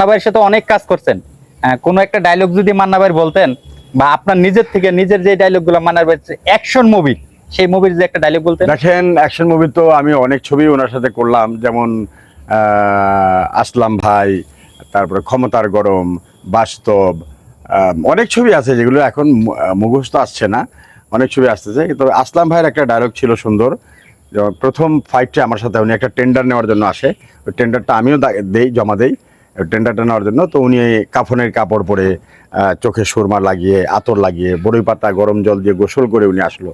মান্না ভাইয়ের সাথে অনেক কাজ করছেন। কোনো একটা ডায়লগ যদি মান্না ভাই বলতেন, বা আপনার নিজের থেকে নিজের যে ডায়লগগুলো মান্না ভাই অ্যাকশন মুভি সেই মুভির যে একটা ডায়লগ বলতেন। দেখেন অ্যাকশন মুভি তো আমি অনেক ছবি ওনার সাথে করলাম, যেমন আসলাম ভাই, তারপরে ক্ষমতার গরম, বাস্তব অনেক ছবি আছে যেগুলো এখন মুখস্থ আসছে না, অনেক ছবি আসতেছে। তবে আসলাম ভাইয়ের একটা ডায়লগ ছিল সুন্দর প্রথম ফাইটটা আমার সাথে, উনি একটা টেন্ডার নেওয়ার জন্য আসে, ওই টেন্ডারটা আমিও দেই, জমা দেই। টেন্ডারটা নেওয়ার জন্য, তো উনি কাফনের কাপড় পরে চোখে সুরমা লাগিয়ে, আতর লাগিয়ে, বড়ই পাতা, গরম জল দিয়ে গোসল করে উনি আসলো।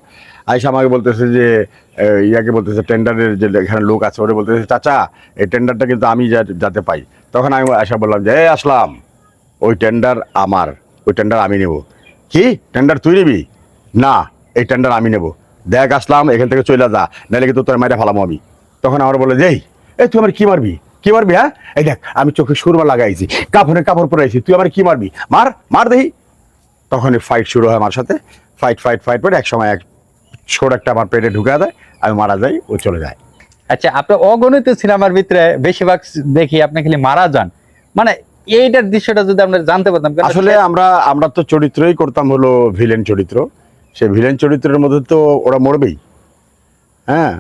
আইসা আমাকে বলতেছে যে ইয়াকে বলতেছে, টেন্ডারের যে এখানে লোক আছে, ওরে বলতেছে, চাচা, এই টেন্ডারটা কিন্তু আমি যাতে পাই। তখন আমি আশা বললাম যে এই আসলাম। ওই টেন্ডার আমার, ওই টেন্ডার আমি নেব। কি? টেন্ডার তুই নিবি? না, এই টেন্ডার আমি নেব। দেখ, আসলাম, এখান থেকে চলে যা নাহলে কিন্তু তোর মাইটা ফালামো আমি। তখন আমার বলে যে এই এই তুই আমার কী মারবি? কি মারবি হ্যাঁ? এই দেখ আমি চোখে সুরমা লাগাইছি কাপড়ে কাপড় পরাইছি তুই আবার কি মারবি? মার মার দেই তখনই ফাইট শুরু হয় আমার সাথে। ফাইট ফাইট ফাইট ফাইট এক সময় এক ছোট একটা আমার পেটে ঢুকে দেয় আমি মারা যাই ও চলে যায়। আচ্ছা আপনি অগণিত সিনেমার ভিতরে বেশিরভাগ দেখি আপনি খালি মারা যান। মানে এইটার দৃশ্যটা যদি আমরা জানতে পারতাম আসলে আমরা আমরা তো চরিত্রই করতাম হলো ভিলেন চরিত্র। সেই ভিলেন চরিত্রের মধ্যে তো ওরা মরবেই। হ্যাঁ?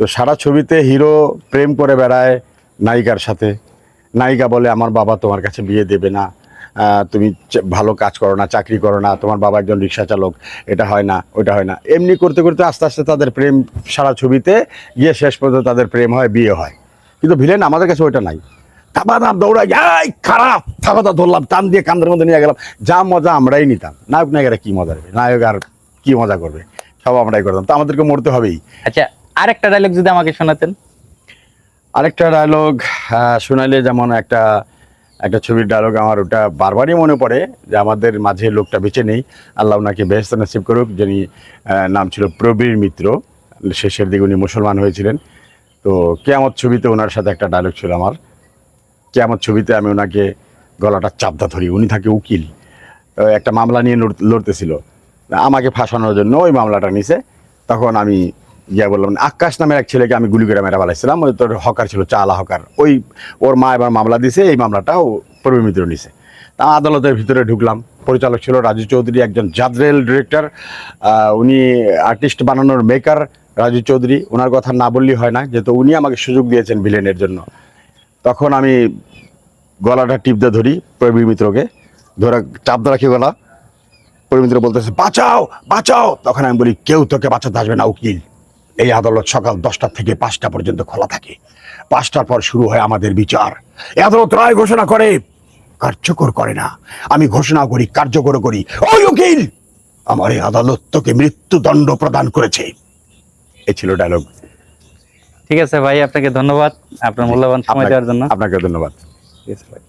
তো সারা ছবিতে হিরো প্রেম করে বেড়ায় নায়িকার সাথে। নায়িকা বলে, আমার বাবা তোমার কাছে বিয়ে দেবে না। তুমি ভালো কাজ করো না, চাকরি করো না, তোমার বাবা একজন রিক্সা চালক, এটা হয় না ওটা হয় না। এমনি করতে করতে আস্তে আস্তে তাদের প্রেম সারা ছবিতে গিয়ে শেষ পর্যন্ত তাদের প্রেম হয়, বিয়ে হয়। কিন্তু ভিলেন আমাদের কাছে ওইটা নাই। দাম দৌড়াই, এই, খারাপ! থাবাদা ধরলাম, টান দিয়ে কান্দের মধ্যে নিয়ে গেলাম। যা মজা আমরাই নিতাম। নায়ক, নায়িকারা কি মজা নেবে? নায়ক আর কি মজা করবে? সব আমরাই করতাম। তো আমাদেরকে মরতে হবেই। আচ্ছা আরেকটা ডায়লগ যদি আমাকে শোনাতেন। আরেকটা ডায়লগ শোনাইলে যেমন একটা একটা ছবির ডায়লগ আমার ওটা বারবারই মনে পড়ে যে আমাদের মাঝে লোকটা বেঁচে নেই। আল্লাহ ওনাকে বেহেস্ত নসিব করুক, যিনি নাম ছিল প্রবীর মিত্র, শেষের দিকে উনি মুসলমান হয়েছিলেন। তো কেয়ামত ছবিতে ওনার সাথে একটা ডায়লগ ছিল আমার। কেয়ামত ছবিতে আমি ওনাকে গলাটা চাপদা ধরি, উনি থাকে উকিল। একটা মামলা নিয়ে লড়- লড়তেছিল। আমাকে ফাঁসানোর জন্য ওই মামলাটা নিছে। তখন আমি ইয়া বললাম আকাশ নামের এক ছেলেকে আমি গুলি করে মেরা ফেলাইছিলাম, ওই তোর হকার ছিল, চালা হকার। ওই ওর মা এবার মামলা দিছে, এই মামলাটাও পূর্ব মিত্র নিছে। তা আদালতের ভিতরে ঢুকলাম, পরিচালক ছিল রাজু চৌধুরী, একজন জাদরেল ডিরেক্টর উনি আর্টিস্ট বানানোর মেকার রাজু চৌধুরী, ওনার কথা না বললেই হয় না, যেহেতু উনি আমাকে সুযোগ দিয়েছেন ভিলেনের জন্য। তখন আমি গলাটা টিপতে ধরি প্রবীর মিত্রকে, ধরে, চাপ রাখি গলা। প্রবীর মিত্র বলতেছে, বাঁচাও বাঁচাও! তখন আমি বলি, কেউ তোকে বাঁচাতে আসবে না, উকিল। এই আদালত সকাল দশটা থেকে পাঁচটা পর্যন্ত খোলা থাকে। পাঁচটার পর শুরু হয় আমাদের বিচার। এই আদালত রায় ঘোষণা করে কার্যকর করে না। আমি ঘোষণা করি কার্যকর করি। ওই উকিল আমার এই আদালত তোকে মৃত্যুদণ্ড প্রদান করেছে। এ ছিল ডায়লগ ঠিক আছে ভাই আপনাকে ধন্যবাদ। আপনার মূল্যবান সময় দেওয়ার জন্য। আপনাকে ধন্যবাদ। ঠিক আছে ভাই